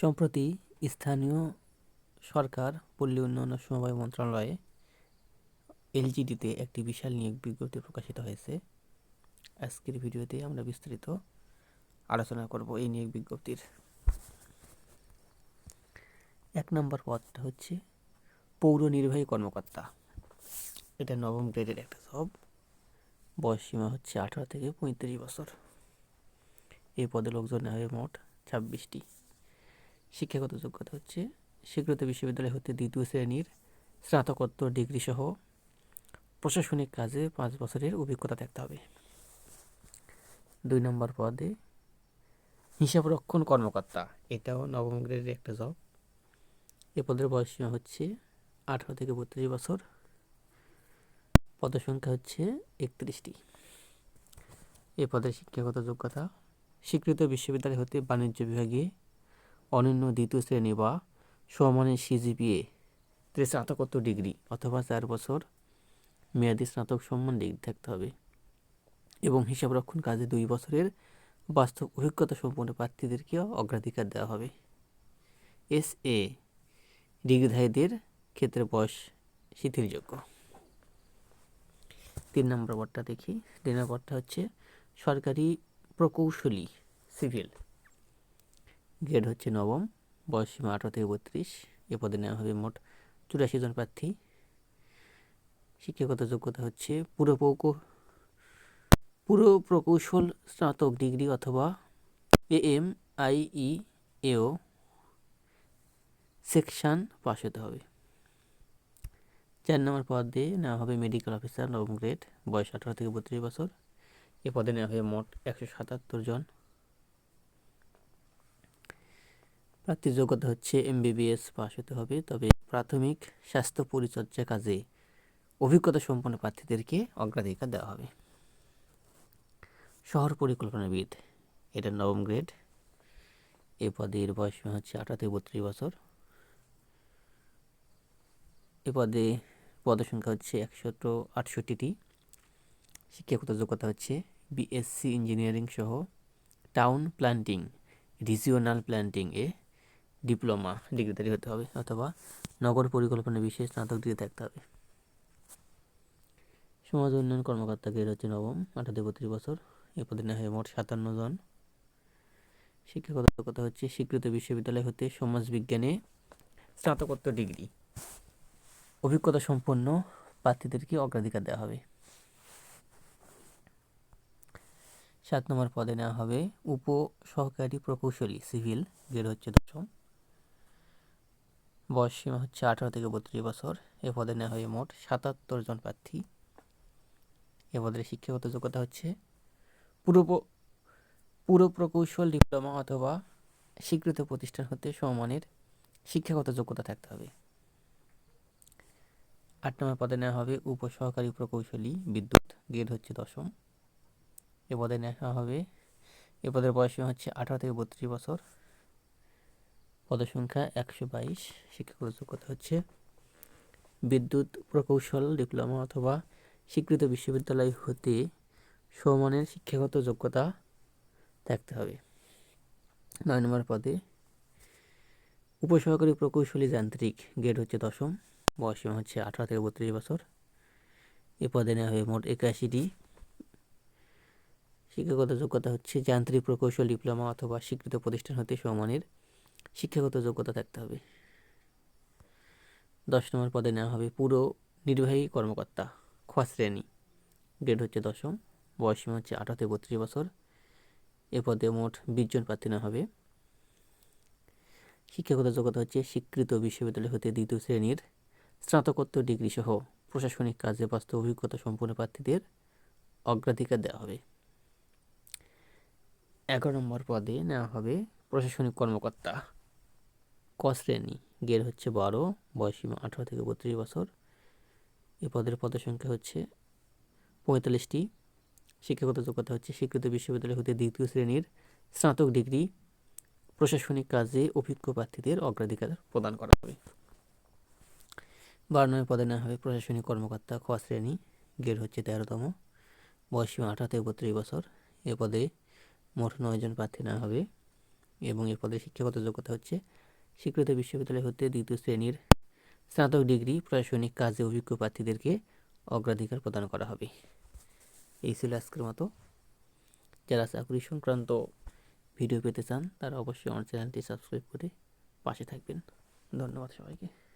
সম্প্রতি স্থানীয় সরকার, পল্লী উন্নয়ন সমবায় মন্ত্রণালয়ে এলজিডিতে একটি বিশাল নিয়োগ বিজ্ঞপ্তি প্রকাশিত হয়েছে। আজকের ভিডিওতে আমরা বিস্তারিত আলোচনা করব এই নিয়োগ বিজ্ঞপ্তির। এক নম্বর পদটা হচ্ছে পৌর নির্বাহী কর্মকর্তা। এটা নবম গ্রেডের একটা জব। বয়স সীমা হচ্ছে আঠারো থেকে পঁয়ত্রিশ বছর। এই পদে লোকজন হবে মোট ছাব্বিশটি শিক্ষাগত যোগ্যতা হচ্ছে স্বীকৃত বিশ্ববিদ্যালয় হতে দ্বিতীয় শ্রেণির স্নাতকোত্তর ডিগ্রি সহ প্রশাসনিক কাজে পাঁচ বছরের অভিজ্ঞতা থাকতে হবে। দুই নম্বর পদে হিসাবরক্ষণ কর্মকর্তা, এটাও নবম গ্রেডের একটা জব এ পদের বয়স সীমা হচ্ছে আঠারো থেকে বত্রিশ বছর। পদসংখ্যা হচ্ছে একত্রিশটি। এ পদের শিক্ষাগত যোগ্যতা, স্বীকৃত বিশ্ববিদ্যালয় হতে বাণিজ্য বিভাগে অনন্য দ্বিতীয় শ্রেণি বা সমমানের সিজিপিএ তে স্নাতকোত্তর ডিগ্রি অথবা চার বছর মেয়াদি স্নাতক সম্মান ডিগ্রি থাকতে হবে এবং হিসাব রক্ষণ কাজে দুই বছরের বাস্তব অভিজ্ঞতা সম্পন্ন প্রার্থীদেরকেও অগ্রাধিকার দেওয়া হবে। এস এ, ডিগ্রিধারীদের ক্ষেত্রে বয়স শিথিলযোগ্য। তিন নম্বর পদটা দেখি। তিন নম্বর পদটা হচ্ছে সরকারি প্রকৌশলী, সিভিল। গ্রেড হচ্ছে নবম, বয়স সীমা আঠারো থেকে বত্রিশ। এ পদে নেওয়া হবে মোট চুরাশি জন প্রার্থী। শিক্ষাগত যোগ্যতা হচ্ছে পুরো পুরো প্রকৌশল স্নাতক ডিগ্রি অথবা এ এম আই ই এও সেকশন পাশ হতে হবে। চার নম্বর পদে নেওয়া হবে মেডিকেল অফিসার, নবম গ্রেড, বয়স আঠারো থেকে বত্রিশ বছর। এ পদে নেওয়া হবে মোট একশো সাতাত্তর জন। প্রার্থীর যোগ্যতা হচ্ছে এমবিবিএস পাশ হতে হবে। তবে প্রাথমিক স্বাস্থ্য পরিচর্যা কাজে অভিজ্ঞতা সম্পন্ন প্রার্থীদেরকে অগ্রাধিকার দেওয়া হবে। শহর পরিকল্পনাবিদ এটা নবম গ্রেড। এ পদের বয়স হচ্ছে আঠারো থেকে বত্রিশ বছর। এ পদে পদসংখ্যা হচ্ছে একশত আটষট্টিটি। শিক্ষাগত যোগ্যতা হচ্ছে বিএসসি ইঞ্জিনিয়ারিং সহ টাউন প্ল্যান্টিং, রিজিওনাল প্ল্যান্টিং এ ডিপ্লোমা ডিগ্রিধারী হতে হবে অথবা নগর পরিকল্পনা বিশেষ স্নাতক ডিগ্রি থাকতে হবে। সমাজ উন্নয়ন কর্মকর্তা গ্রেড হচ্ছে নবম আঠারো বত্রিশ বছর, এ পদে নেওয়া হয় মোট সাতান্ন জন। শিক্ষাগত কথা হচ্ছে স্বীকৃত বিশ্ববিদ্যালয় হতে সমাজবিজ্ঞানে স্নাতকোত্তর ডিগ্রি। অভিজ্ঞতা সম্পন্ন প্রার্থীদেরকে অগ্রাধিকার দেওয়া হবে। সাত নম্বর পদে নেওয়া হবে উপ সহকারী প্রকৌশলী, সিভিল গ্রেড হচ্ছে দশম। বয়স সীমা হচ্ছে আঠারো থেকে বত্রিশ বছর। এ পদে নেওয়া হবে মোট সাতাত্তর জন প্রার্থী। এ পদের শিক্ষাগত যোগ্যতা হচ্ছে পুরো পুরো প্রকৌশল ডিপ্লোমা অথবা স্বীকৃত প্রতিষ্ঠান হতে সমমানের শিক্ষাগত যোগ্যতা থাকতে হবে। আট নম্বর পদে নেওয়া হবে উপসহকারী প্রকৌশলী বিদ্যুৎ, গ্রেড হচ্ছে দশম। এ পদে নেওয়া হবে, এ পদের বয়স হচ্ছে আঠারো থেকে বত্রিশ বছর। পদসংখ্যা একশো বাইশ, শিক্ষাগত যোগ্যতা হচ্ছে বিদ্যুৎ প্রকৌশল, ডিপ্লোমা অথবা স্বীকৃত বিশ্ববিদ্যালয় হতে সমানের শিক্ষাগত যোগ্যতা থাকতে হবে। নয় নম্বর পদে উপসহকারী প্রকৌশলী যান্ত্রিক, গ্রেড হচ্ছে দশম, বয়স হচ্ছে আঠারো থেকে বত্রিশ বছর। এ পদে নেওয়া হবে মোট একাশিটি শিক্ষাগত যোগ্যতা হচ্ছে যান্ত্রিক প্রকৌশল, ডিপ্লোমা অথবা স্বীকৃত প্রতিষ্ঠান হতে সমানের শিক্ষাগত যোগ্যতা থাকতে হবে। দশ নম্বর পদে নেওয়া হবে পুরো নির্বাহী কর্মকর্তা খ শ্রেণি। গ্রেড হচ্ছে দশম, বয়স সীমা হচ্ছে আঠারো থেকে বত্রিশ বছর। এ পদে মোট বিশ জন প্রার্থী নেওয়া হবে। শিক্ষাগত যোগ্যতা হচ্ছে স্বীকৃত বিশ্ববিদ্যালয় হতে দ্বিতীয় শ্রেণির স্নাতকোত্তর ডিগ্রি সহ প্রশাসনিক কাজে বাস্তব অভিজ্ঞতা সম্পন্ন প্রার্থীদের অগ্রাধিকার দেওয়া হবে। এগারো নম্বর পদে নেওয়া হবে প্রশাসনিক কর্মকর্তা ক শ্রেণি? গের হচ্ছে বারো বয়সীমা আঠারো থেকে বত্রিশ বছর। এ পদের পদসংখ্যা হচ্ছে পঁয়তাল্লিশটি। শিক্ষাগত যোগ্যতা হচ্ছে স্বীকৃত বিশ্ববিদ্যালয় হতে দ্বিতীয় শ্রেণির স্নাতক ডিগ্রি। প্রশাসনিক কাজে অভিজ্ঞ প্রার্থীদের অগ্রাধিকার প্রদান করা হবে। বারো নম্বর পদে নেওয়া হবে প্রশাসনিক কর্মকর্তা খ শ্রেণি। গের হচ্ছে তেরোতম বয়সীমা আঠারো থেকে বত্রিশ বছর। এ পদে মোট নয়জন প্রার্থী নেওয়া হবে এবং এ পদে শিক্ষাগত যোগ্যতা হচ্ছে স্বীকৃত বিশ্ববিদ্যালয় হতে দ্বিতীয় শ্রেণির স্নাতক ডিগ্রি প্রশাসনিক কাজে অভিজ্ঞ প্রার্থীদেরকে অগ্রাধিকার প্রদান করা হবে। এই ছিল আজকের মতো। যারা চাকরি সংক্রান্ত ভিডিও পেতে চান, তারা অবশ্যই আমার চ্যানেলটি সাবস্ক্রাইব করে পাশে থাকবেন। ধন্যবাদ সবাইকে।